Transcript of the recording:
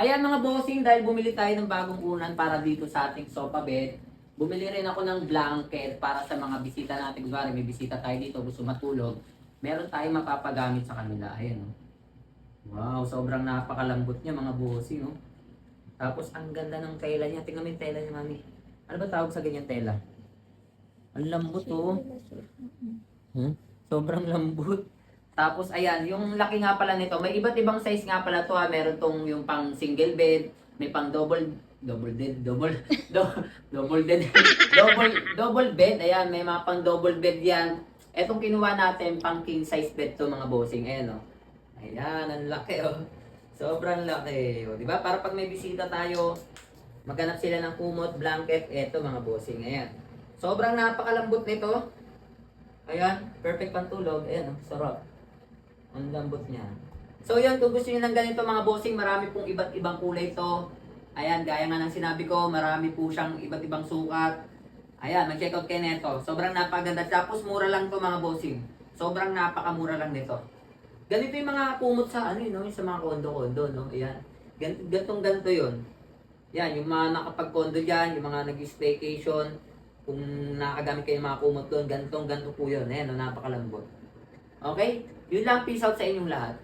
Ayan mga bossing, dahil bumili tayo ng bagong unan para dito sa ating sofa bed, bumili rin ako ng blanket para sa mga bisita natin. Kunwari, may bisita tayo dito, gusto matulog. Meron tayong mapapagamit sa kanila. Ayan, oh. Wow, sobrang napakalambot niya mga bossing, oh. Tapos, ang ganda ng tela niya. Tingnan mo yung tela niya, mami. Ano ba tawag sa ganyan tela? Ang lambot, oh. Hmm? Sobrang lambot. Tapos ayan, yung laki nga pala nito, may iba't ibang size nga pala to ha. Meron tong yung pang single bed, may pang double double bed, double do, double bed, double double bed. Ayan, may mga pang double bed 'yan. Etong kinuha natin pang king size bed to mga bossing. Ayan oh. Ayan, ang laki oh. Sobrang laki, oh, 'di ba? Para pag may bisita tayo, maghanap sila ng kumot, blanket, eto mga bossing. Ayan. Sobrang napakalambot nito. Ayan, perfect pantulog. Ayan, oh, sarap. Ang lambot niya. So yun, kung gusto niyo ng ganito mga bossing, marami pong iba't ibang kulay to. Ayan, gaya nga ng sinabi ko, marami po siyang iba't ibang sukat. Ayan, mag-check out kayo nito. Sobrang napaganda. Tapos mura lang to mga bossing. Sobrang napakamura lang nito. Ganito yung mga kumot sa ano yun, no? yung sa mga kondo-kondo, no? Ayan. Gan gantong ganito yun. Yan, yung mga nakapag-condo dyan, yung mga nag-staycation, kung nakagamit kayo ng mga kumot doon, gantong ganto po yun. Ayan, no? napakalambot. Okay? Yun lang, peace out sa inyong lahat.